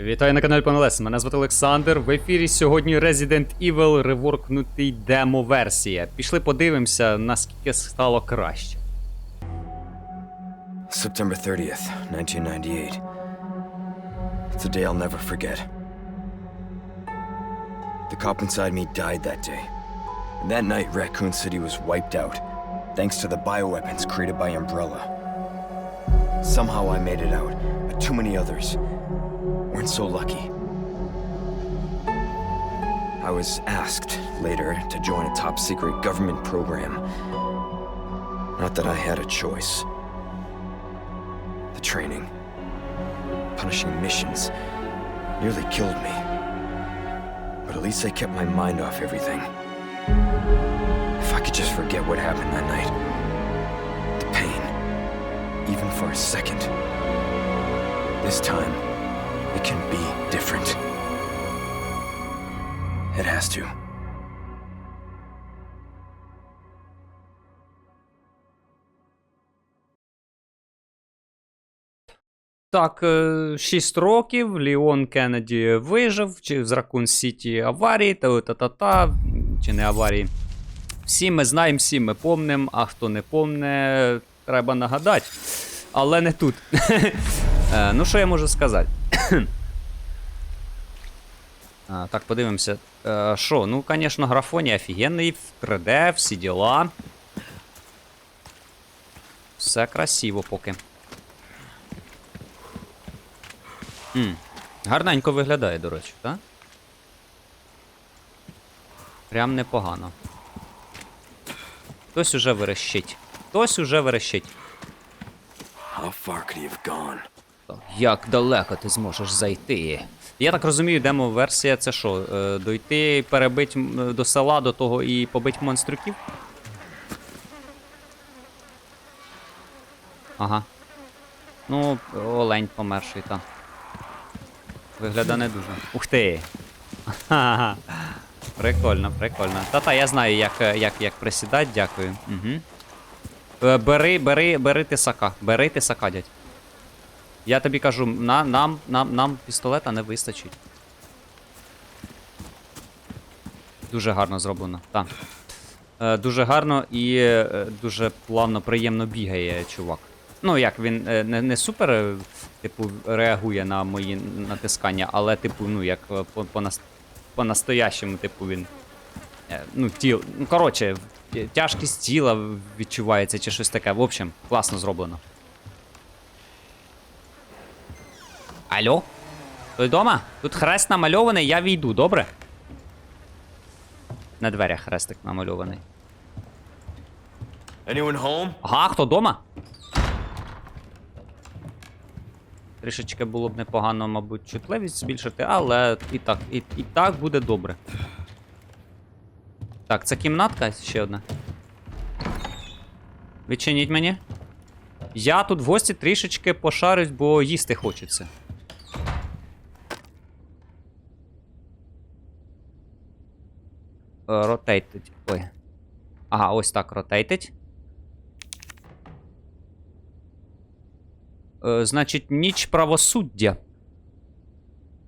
Вітаю на каналі Панелес. Мене звати Олександр. В ефірі сьогодні Resident Evil реворкнутий демо-версія. Пішли подивимося, наскільки стало краще. September 30th, 1998. It's a day I'll never forget. The cop inside me died that day. And that night, Raccoon City was wiped out, thanks to the bioweapons created by Umbrella. Somehow I made it out, but too many others weren't so lucky. I was asked later to join a top secret government program. Not that I had a choice. The training, punishing missions, nearly killed me. At least I kept my mind off everything. If I could just forget what happened that night, the pain, even for a second. This time, it can be different. It has to. Так, 6 років. Ліон Кеннеді вижив, чи з Ракун Сіті аварії, та-та-та-та, чи не аварії. Всі ми знаємо, всі ми помним, а хто не помне, треба нагадати. Але не тут. Е, ну, що я можу сказати? А, так, подивимося. Е, Що, ну, звісно, графоні офігенний, в 3D, всі діла. Все красиво поки. М, Гарненько виглядає, до речі, так? Прям непогано. Хтось уже верещить. Хтось уже верещить. How far could he have gone? Так, Як далеко ти зможеш зайти? Я так розумію, демо-версія це що? е, Дойти, перебити м, до села до того і побити монстрюків? Ага. Ну, олень померший там. Виглядає не дуже. Ух ти! Прикольно, прикольно. Та-та, я знаю, як, як, як присідати, дякую. Угу. Бери, бери, бери тисака. Бери тисака, дядь. Я тобі кажу, на, нам, нам, нам пістолета не вистачить. Дуже гарно зроблено, так. Е, дуже гарно і е, дуже плавно, приємно бігає чувак. Ну, як він е, не, не супер, е, типу, реагує на мої натискання, але, типу, ну, як е, по, по, нас- по-настоящему, типу, він. Ну, тіл. Ну, коротше, тяжкість тіла відчувається чи щось таке. В общем, класно зроблено. Алло? Ти вдома? Тут хрест намальований, я війду, добре? На дверях хрестик намальований. Anyone home? Ага, хто вдома? Трішечки було б непогано, мабуть, чутливість збільшити, але і так, і, і так буде добре. Так, це кімнатка ще одна. Відчиніть мені. Я тут в гості трішечки пошарюсь, бо їсти хочеться. Ротейтить. Ой. Ага, ось так ротейтить. Е, значить, ніч правосуддя.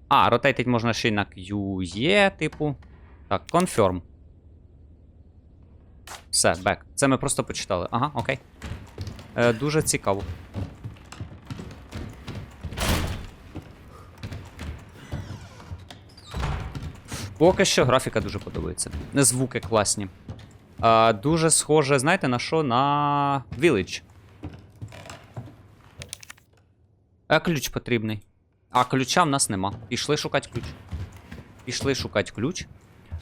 А, ротейтить можна ще й на QE, типу. Так, confirm. Все, бек. Це ми просто почитали. Ага, окей. Е, дуже цікаво. Поки що графіка дуже подобається. Звуки класні. А, дуже схоже, знаєте, на що? На Village. А ключ потрібний. А ключа в нас нема. Пішли шукати ключ. Пішли шукати ключ.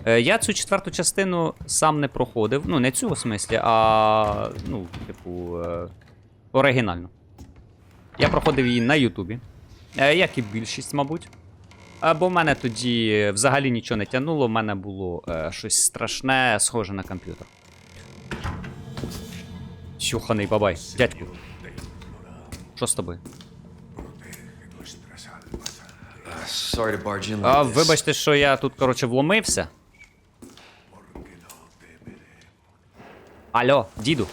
Е, я цю четверту частину сам не проходив. Ну, не цю в смислі, а. Ну, типу. Е, оригінально. Я проходив її на Ютубі. Е, як і більшість, мабуть. Е, бо в мене тоді взагалі нічого не тянуло, в мене було е, щось страшне, схоже на комп'ютер. Сюханий бабай, дядьку. Що з тобою? А, вибачте, що я тут, коротше, вломився. Алло, діду.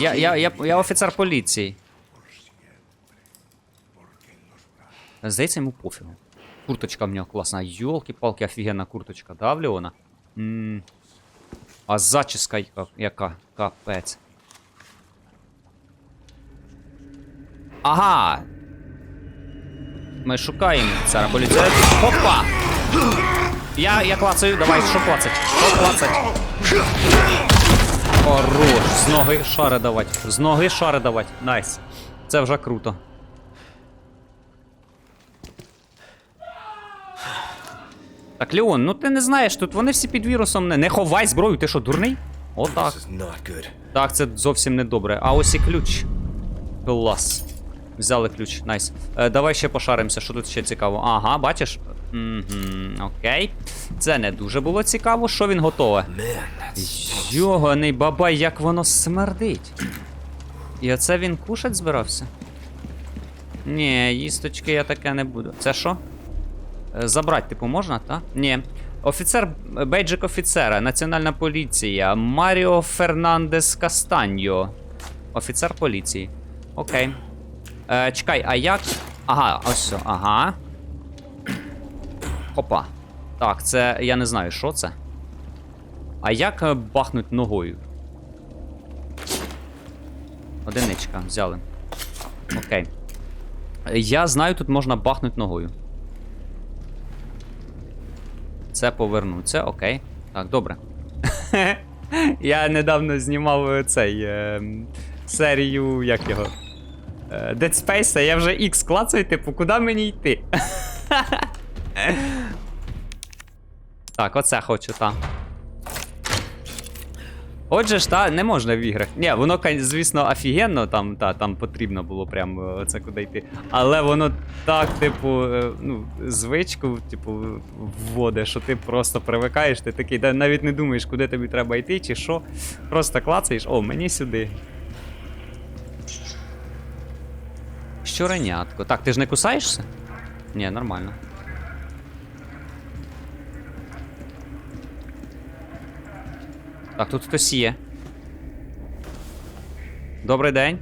Я, я, я, я офіцер поліції. Здається, йому пофігу. Курточка в нього класна. Йолки-палки, офігенна курточка. Да, Леона? М. А зачіска яка? Капець. Ага. Ми шукаємо офіцера поліції. Опа! Я, я клацаю, давай, що клацать? Що клацать? Хорош, з ноги шари давать. З ноги шари давать. Найс. Це вже круто. Так, Леон, ну ти не знаєш, тут вони всі під вірусом. Не, не ховай зброю, ти що, дурний? Отак. Так, це зовсім не добре. А ось і ключ. Клас. Взяли ключ, найс. Е, давай ще пошаримося, що тут ще цікаво. Ага, бачиш? Угу, окей. Це не дуже було цікаво, що він готове. Йоганий бабай, як воно смердить. І оце він кушать збирався? Ні, їсточки я таке не буду. Це що? Е, Забрати, типу, можна, та? Ні. Офіцер, бейджик офіцера, Національна поліція, Маріо Фернандес Кастаньо. Офіцер поліції. Окей. Е, чекай, а як. Ага, ось все, ага. Опа. Так, це. Я не знаю, що це. А як е, бахнуть ногою? Одиничка, взяли. Окей. Я знаю, тут можна бахнути ногою. Це повернуться, окей. Так, добре. Я недавно знімав е, цей е, серію, як його? Е, Dead Space, а я вже X клацаю, типу, куди мені йти? так, оце хочу, так. Отже ж, та, не можна в іграх. Ні, воно, звісно, офігенно, там, та, там потрібно було прям е, це куди йти. Але воно так, типу, е, ну, звичку, типу, вводить, що ти просто привикаєш, ти такий, навіть не думаєш, куди тобі треба йти, чи що. Просто клацаєш, о, мені сюди. Щоренятко. Так, ти ж не кусаєшся? Ні, нормально. Так, тут хтось є. Добрий день.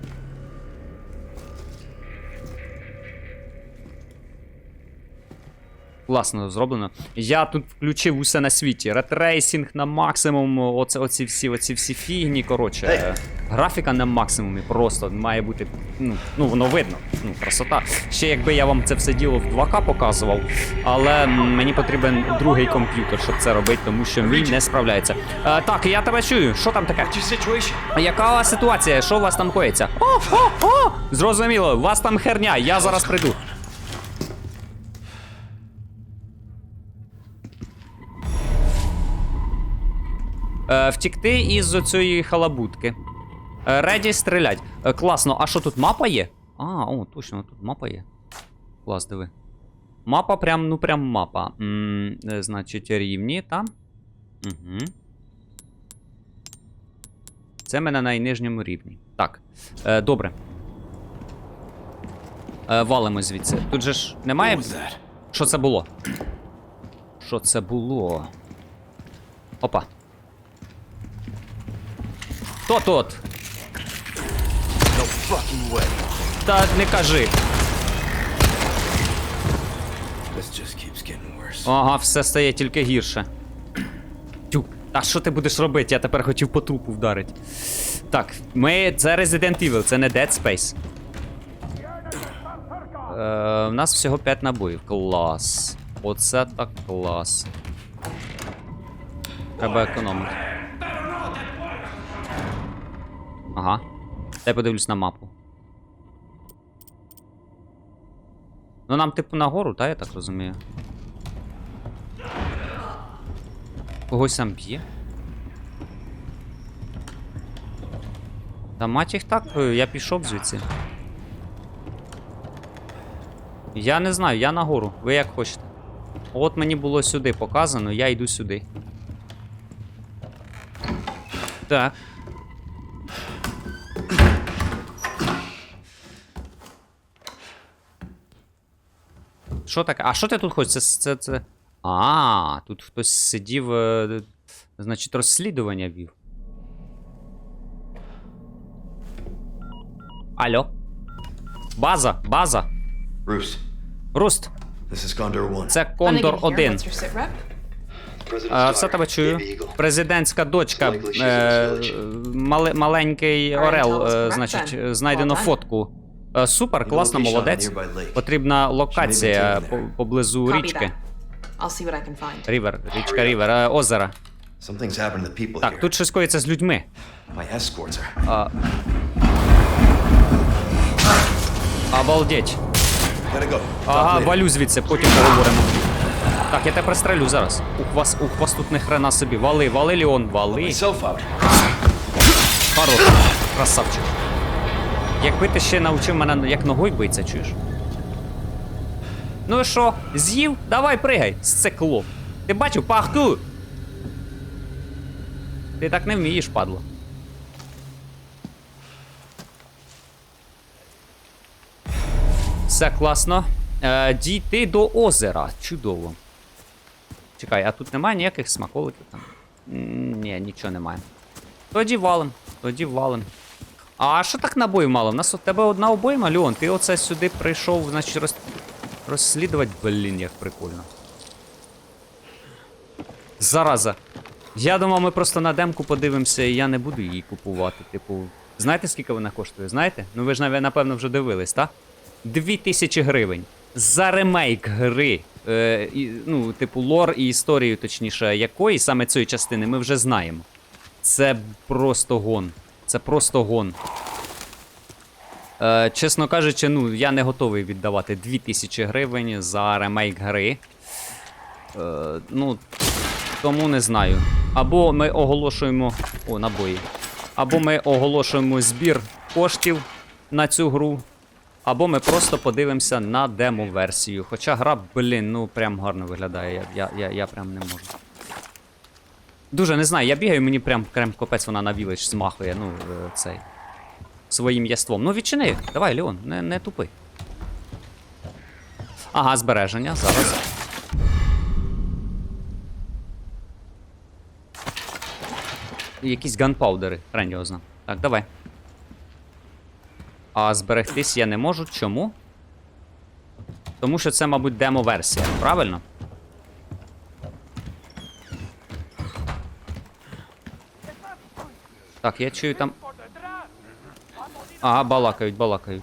Класно зроблено. Я тут включив усе на світі. Ретрейсінг на максимум. Оце, оці всі, оці всі фігні. Коротше, графіка на максимумі. Просто має бути. Ну, ну воно видно. Ну, красота. Ще якби я вам це все діло в 2К показував. Але мені потрібен другий комп'ютер, щоб це робити, тому що мій не справляється. Е, так, я тебе чую. Що там таке? Яка ситуація? Що у вас там коїться? О, о, о! Зрозуміло, у вас там херня, я зараз прийду. Е, втікти із цієї халабутки. Е, Реді стрілять. Е, класно, а що тут мапа є? А, о, точно, тут мапа є. Клас, диви. Мапа прям, ну прям мапа. м е, значить, рівні там. Угу. Це ми на найнижньому рівні. Так. Е, добре. Е, валимо звідси. Тут же ж немає. Що це було? Що це було? Опа. Хто тут? No way. Та не кажи. This just keeps worse. Ага, все стає тільки гірше. Тю, а що ти будеш робити? Я тепер хотів по трупу вдарити. Так, ми. Це Resident Evil, це не Dead Space. Е, у нас всього 5 набоїв. Клас. Оце так клас. Треба економити. Ага. Дай подивлюсь на мапу. Ну нам, типу, нагору, та я так розумію. Когось там б'є. Та мать їх так, е, я пішов звідси. Я не знаю, я нагору. Ви як хочете. От мені було сюди показано, я йду сюди. Так. Що таке? А що ти тут хочеш? Це, це, це... А, тут хтось сидів, е, значить, розслідування вів. Алло. База, база. Руст, One. це Кондор 1. What's your sit rep? А, все тебе чую. Президентська дочка, е, мале, маленький Орел, е, значить, е, знайдено фотку. Е, Супер, класно, молодець. Потрібна локація поблизу річки. Рівер, річка Рівер, е, озера. Так, тут щось коїться з людьми. А... Обалдеть. Ага, валю звідси, потім поговоримо. Так, я тебе пристрелю зараз. У вас, у вас тут не хрена собі. Вали, вали, Леон, вали. Хорош, красавчик. Якби ти ще навчив мене як ногою биться, чуєш? Ну і що, з'їв? Давай пригай, сцикло. Ти бачив, пахку. Ти так не вмієш, падло. Все класно. Е, дійти до озера. Чудово. Чекай, а тут немає ніяких смаколиків там? Ні, нічого немає. Тоді валим, тоді валим. А що так набоїв мало? У нас у тебе одна обойма, Леон. Ти оце сюди прийшов, значить, роз... розслідувати, блін, як прикольно. Зараза. Я думав, ми просто на демку подивимося, і я не буду її купувати. Типу, знаєте, скільки вона коштує? Знаєте? Ну ви ж напевно вже дивились, так? Дві тисячі гривень. За ремейк гри. Е, і, ну, типу, лор і історію, точніше, якої саме цієї частини, ми вже знаємо. Це просто гон. Це просто гон. Е, чесно кажучи, ну, я не готовий віддавати 2000 гривень за ремейк гри. Е, ну, тому не знаю. Або ми оголошуємо. О, набої. Або ми оголошуємо збір коштів на цю гру. Або ми просто подивимося на демо-версію. Хоча гра, блін, ну прям гарно виглядає. Я, я, я, я прям не можу. Дуже не знаю, я бігаю, мені прям прям капець вона на вілич змахує, ну, е, цей. Своїм яством. Ну, відчини, давай, Леон, не, не тупи. Ага, збереження, зараз. Якісь ганпаудери, зна. Так, давай. А зберегтись я не можу. Чому? Тому що це, мабуть, демо-версія, правильно? Так, я чую там. Ага, балакають, балакають.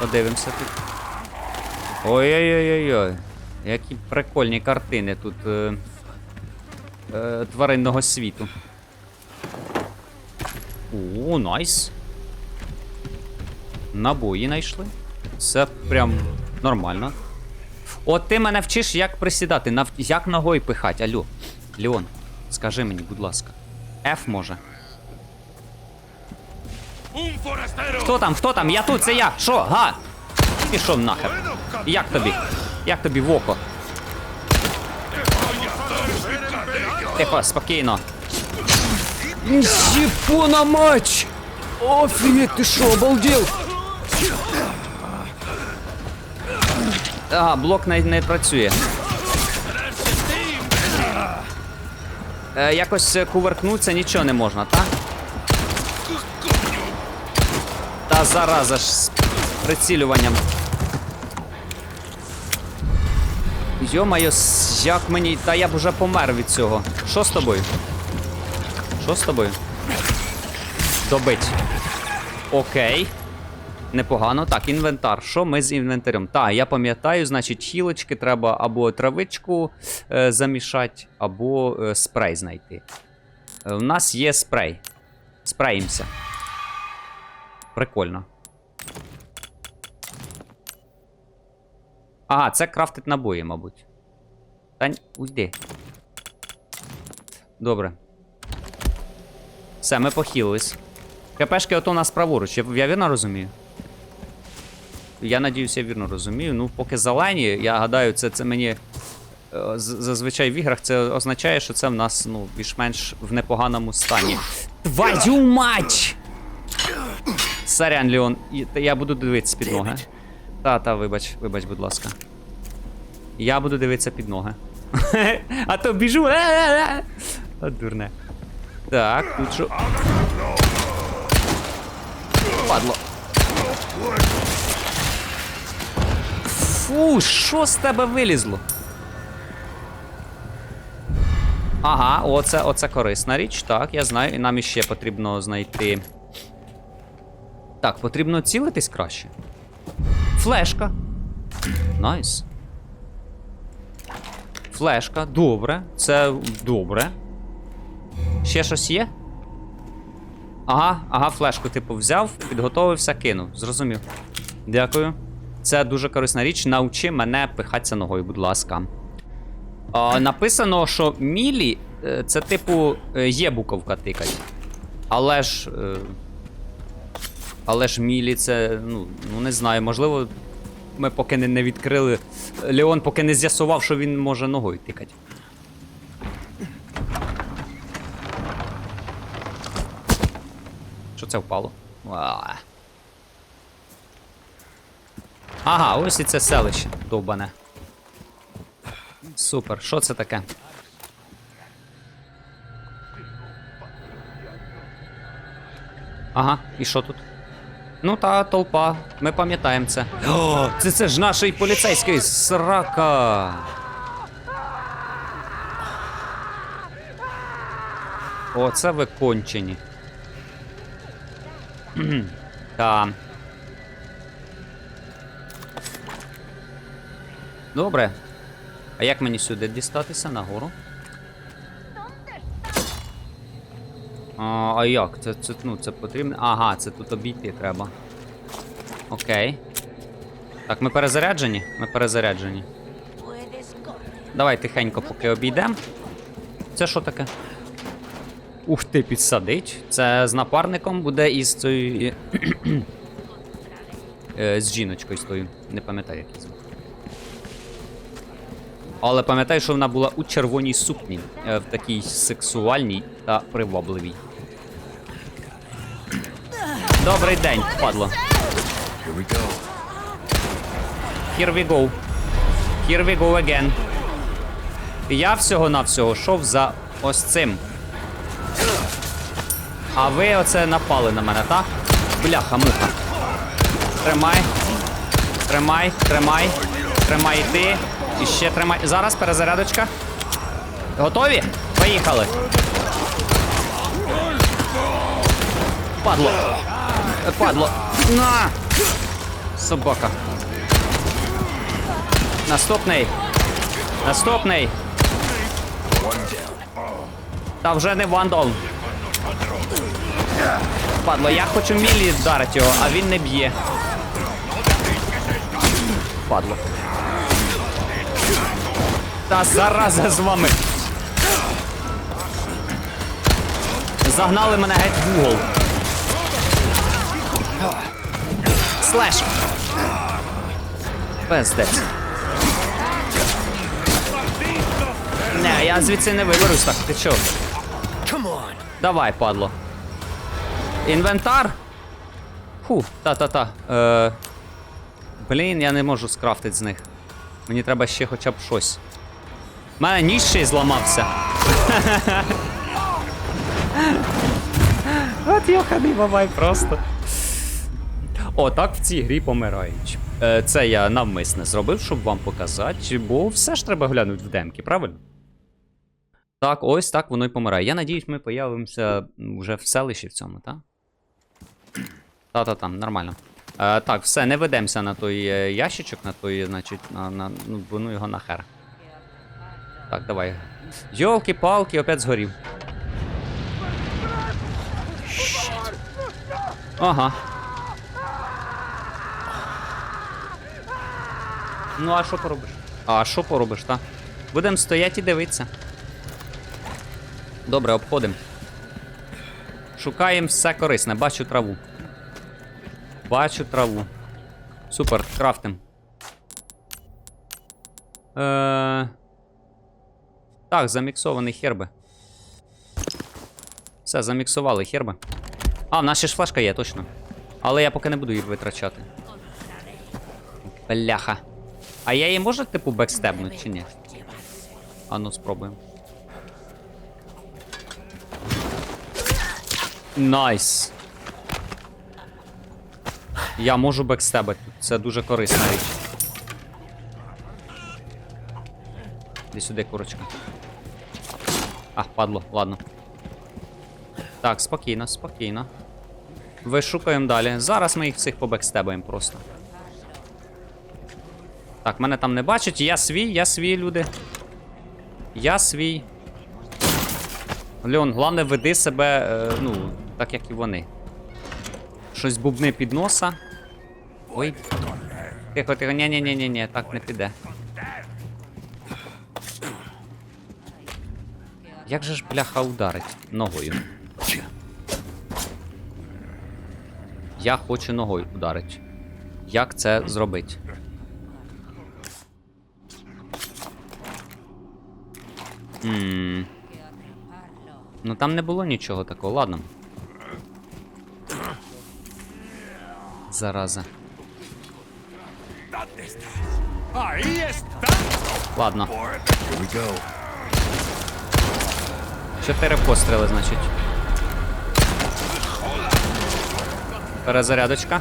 Подивимося тут. Ой-ой-ой-ой. Які прикольні картини тут е, е, тваринного світу. О, найс. Набої знайшли. Це прям нормально. От ти мене вчиш, як присідати, як ногою пихать, алло. Леон, скажи мені, будь ласка. F може. Хто там? Хто там? Я тут, це я. Що? Га? Пішов нахер. Як тобі? Як тобі в око? Тихо, спокійно. Сіпона матч! Офігеть, ти що, обалдел? Ага, блок не, не працює. Е, якось е, нічого не можна, так? Та зараза ж з прицілюванням. Йо-моє, як мені. Та я б уже помер від цього. Що з тобою? Що з тобою? Добить. Окей. Непогано. Так, інвентар. Що ми з інвентарем? Так, я пам'ятаю, значить, хілочки треба або травичку е, замішати, або е, спрей знайти. Е, у нас є спрей. Спреїмося. Прикольно. Ага, це крафтить набої, мабуть. Та уйди. Добре. Все, ми похилились. КПшки ото у нас праворуч, я вірно розумію? Я надіюся, я вірно розумію. Ну, поки зелені, я гадаю, це, це мені. е, Зазвичай в іграх це означає, що це в нас ну, більш-менш в непоганому стані. Твою мать! Сорян, Леон, я буду дивитися під ноги. Та, та, вибач, вибач, будь ласка. Я буду дивитися під ноги. а то біжу. От дурне. Так, тут що. Падло. Фу, що з тебе вилізло? Ага, оце, оце корисна річ, так, я знаю, і нам іще потрібно знайти. Так, потрібно цілитись краще. Флешка. Найс. Флешка, добре. Це добре. Ще щось є? Ага, ага, флешку, типу, взяв, підготовився, кинув. Зрозумів. Дякую. Це дуже корисна річ. Научи мене пихатися ногою, будь ласка. А, написано, що мілі е, це типу е, є буковка тикать. Але ж. е, Але ж мілі це. Ну, ну не знаю, можливо, ми поки не, не відкрили. Леон поки не з'ясував, що він може ногою тикати. Що це впало? А. Ага, ось і це селище довбане. Супер, що це таке? Ага, і що тут? Ну та толпа, ми пам'ятаємо це. О, це, це ж наш поліцейський срака. О, це ви кончені. Та. Добре. А як мені сюди дістатися нагору? А, а як? Це, це, ну, це потрібно. Ага, це тут обійти треба. Окей. Так, ми перезаряджені? Ми перезаряджені. Давай тихенько, поки обійдемо. Це що таке? Ух ти, підсадить. Це з напарником буде із цією. Е, з жіночкою з тою. Не пам'ятаю, як її звати. Але пам'ятаю, що вона була у червоній сукні, е, в такій сексуальній та привабливій. Добрий день, падло. Here we go. Here we go. Here we go again. Я всього-навсього йшов за ось цим. А ви оце напали на мене, так? Бляха, муха. Тримай. Тримай, тримай. Тримай ти. І ще тримай. Зараз перезарядочка. Готові? Поїхали. Падло. Падло. На! Собака. Наступний. Наступний. Та вже не вандал. Падло, я хочу мілі вдарити його, а він не б'є. Падло. Та зараза з вами. Загнали мене геть в угол. Слеш. Пиздець. Не, я звідси не виберусь так, ти чо? Давай, падло. Інвентар. Фу, та-та-та. Е... Блін, я не можу скрафтити з них. Мені треба ще хоча б щось. У мене ніж ще й зламався. От йоханий бабай просто. О, так в цій грі помирають. Е, це я навмисне зробив, щоб вам показати, бо все ж треба глянути в демки, правильно? Так, ось так воно й помирає. Я надіюсь, ми появимося вже в селищі в цьому, так? Та-та-та, нормально. Е, так, все, не ведемося на той е, ящичок, на той, значить, на, на, ну, ну його нахер. Так, давай. Йолки-палки, опять згорів. Ага. Ну, а що поробиш? А що поробиш, та? Будемо стояти і дивитися. Добре, обходимо. Шукаємо все корисне. Бачу траву. Бачу траву. Супер, крафтим. Е... Так, заміксований херби. Все, заміксували херби. А, в нас ще ж флешка є, точно. Але я поки не буду їх витрачати. Бляха. А я її можу, типу, бекстебнути чи ні? А ну спробуємо. Найс. Я можу бекстебати. Це дуже корисна річ. Іди сюди, курочка. А, падло, ладно. Так, спокійно, спокійно. Вишукаємо далі. Зараз ми їх всіх побекстебаємо просто. Так, мене там не бачать. Я свій, я свій, люди. Я свій. Леон, головне, веди себе, е, ну, так як і вони. Щось бубни під носа. Ой. Тихо, тихо, ні ні ні ні так не піде. Як же ж бляха ударить ногою? Я хочу ногою ударити. Як це зробити? Ммм. Ну там не було нічого такого, ладно. Зараза. Ладно. Чотири постріли, значить. Перезарядочка.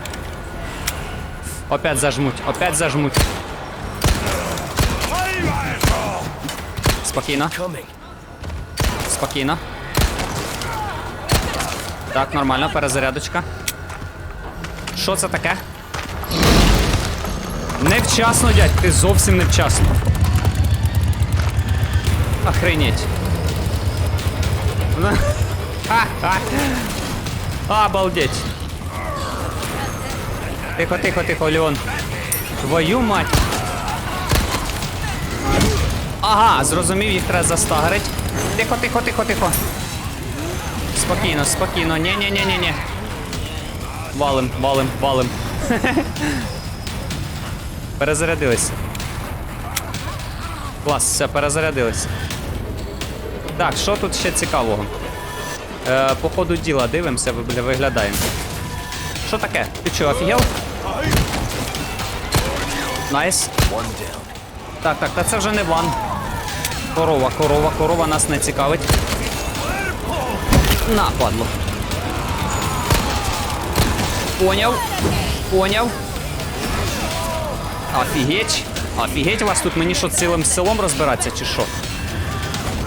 Опять зажмуть, опять зажмуть. Спокійно. Спокійно. Так, нормально, перезарядочка. Що це таке? Невчасно, дядь, ти зовсім невчасно. Охренеть. Обалдеть. Тихо, тихо, тихо, Леон. Твою мать. Ага, зрозумів, їх треба застагрить. Тихо, тихо, тихо, тихо. Спокійно, спокійно. ні ні ні ні ні Валим, валим, валим. Перезарядились. Клас, все, перезарядились. Так, що тут ще цікавого? Е, по ходу діла дивимося, ви- виглядаємо. Що таке? Ти що, офігел? Найс. Так, так, та це вже не ван. Корова, корова, корова нас не цікавить. На, падло. Поняв. Поняв. Офігеть. Офігеть у вас тут мені що цілим селом розбиратися, чи що?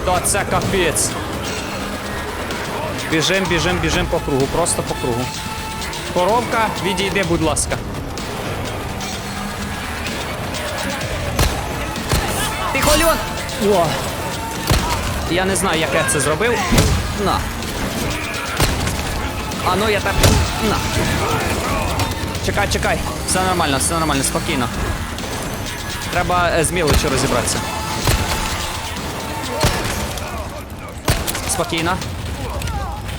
Та це капець. Біжим, біжим, біжим по кругу, просто по кругу. Коробка, відійди, будь ласка. Тихо, Льон! О! Я не знаю, як я це зробив. На. А ну я так. На. Чекай, чекай. Все нормально, все нормально, спокійно. Треба е, з мілочі розібратися. Спокійно.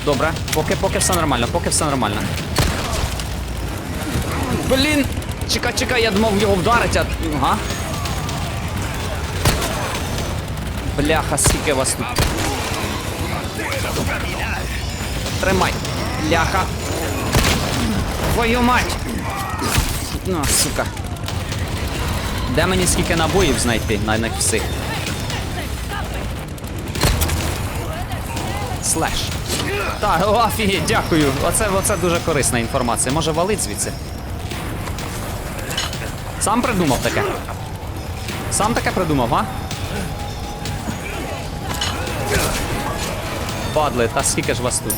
Добре. Поки, поки все нормально, поки все нормально. Блін! Чекай, чекай, я думав його вдарить, а. Ага. Бляха, скільки вас тут. Тримай. Бляха. Твою мать! Ну, сука. Де мені скільки набоїв знайти на них всіх? Слеш. Так, офігеть, дякую. Оце, оце дуже корисна інформація. Може валить звідси. Сам придумав таке. Сам таке придумав, а? Падли, та скільки ж вас тут?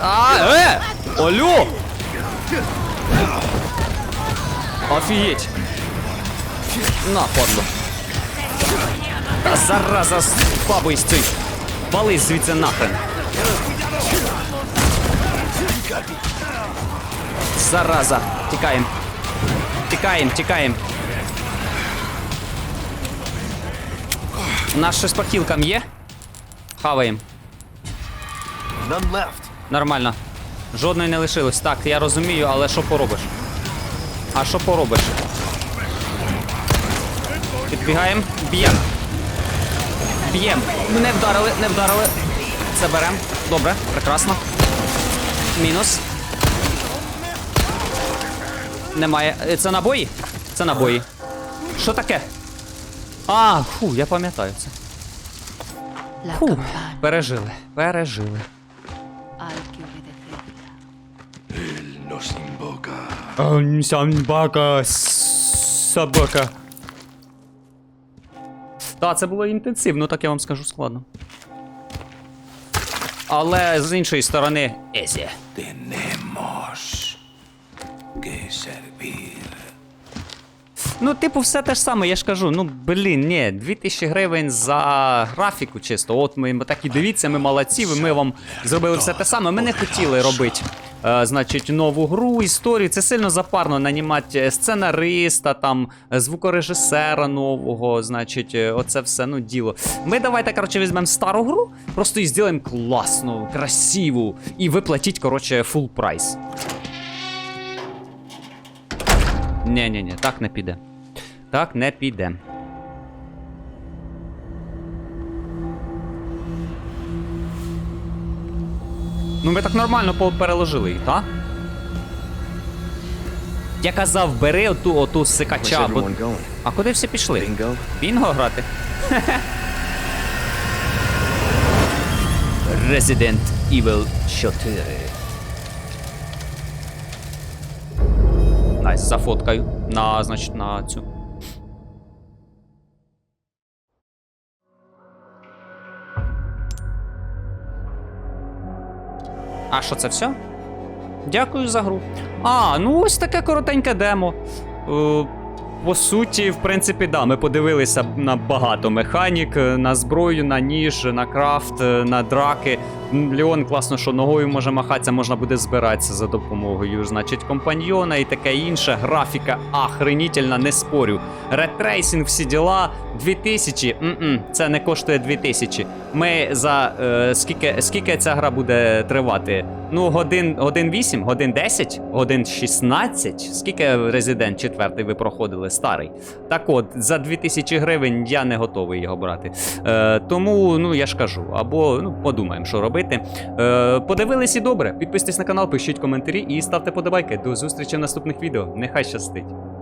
А, е! Алло! Офігеть! На, падло. Та зараза з бабою стій! Вали звідси нахрен! Зараза! Тікаєм! Тікаєм, тікаєм! Нас щось по кілкам є? Хаваєм. Нормально. Жодної не лишилось. Так, я розумію, але що поробиш? А що поробиш? Підбігаємо, б'ємо. Б'ємо. Не вдарили, не вдарили. Це беремо. Добре, прекрасно. Мінус. Немає. Е, Це набої? Це набої. Що таке? А, фу, я пам'ятаю це. Фу, пережили, пережили. Собака, собака. Так, це було інтенсивно, так я вам скажу складно. Але з іншої сторони, Езі. Tenemos que servir. Ну, типу, все те ж саме, я ж кажу, ну блін, ні, 2000 гривень за графіку чисто. От ми так і дивіться, ми молодці, ми вам зробили все те саме. Ми не хотіли робити. Е, значить, нову гру, історію. Це сильно запарно нанімати сценариста, там, е, звукорежисера нового, значить, е, оце все ну діло. Ми давайте, коротше, візьмемо стару гру, просто і зробимо класну, красиву. І ви платіть, коротше, full прайс. Ні-ні-ні, так не піде. Так не піде. Ну, ми так нормально переложили їх, так? Я казав, бери оту, оту сикача. Бо... А куди всі пішли? Bingo? Бінго грати? Resident Evil 4. Найс, зафоткаю. На, значить, на цю. А що це все? Дякую за гру. А, ну ось таке коротеньке демо. Е, по суті, в принципі, да, ми подивилися на багато механік, е, на зброю, на ніж, на крафт, е, на драки. М, Леон класно, що ногою може махатися, можна буде збиратися за допомогою, значить, компаньйона і таке інше. Графіка охренітельна, не спорю. Ретрейсинг, всі діла. 2000, м-м, це не коштує 2000. Ми за е, скільки, скільки ця гра буде тривати? Ну, годин, годин 8, годин 10, годин 16. Скільки Resident 4 ви проходили старий? Так от, за 2000 гривень я не готовий його брати. Е, тому, ну я ж кажу, або ну, подумаємо, що робити. Е, подивились і добре. Підписуйтесь на канал, пишіть коментарі і ставте подобайки. До зустрічі в наступних відео. Нехай щастить.